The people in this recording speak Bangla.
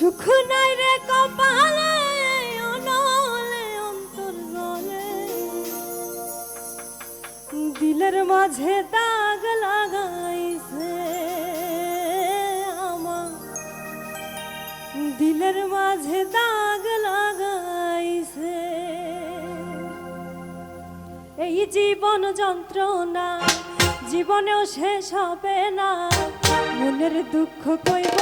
সুখ নাই রে কপালে, অনলে অন্তর জলে দিলের মাঝে দাগ লাগাইছে আমা দিলের মাঝে দাগ লাগাইছে। এই জীবন যন্ত্রণা, জীবনেও শেষ হবে না। মনের দুঃখ কইব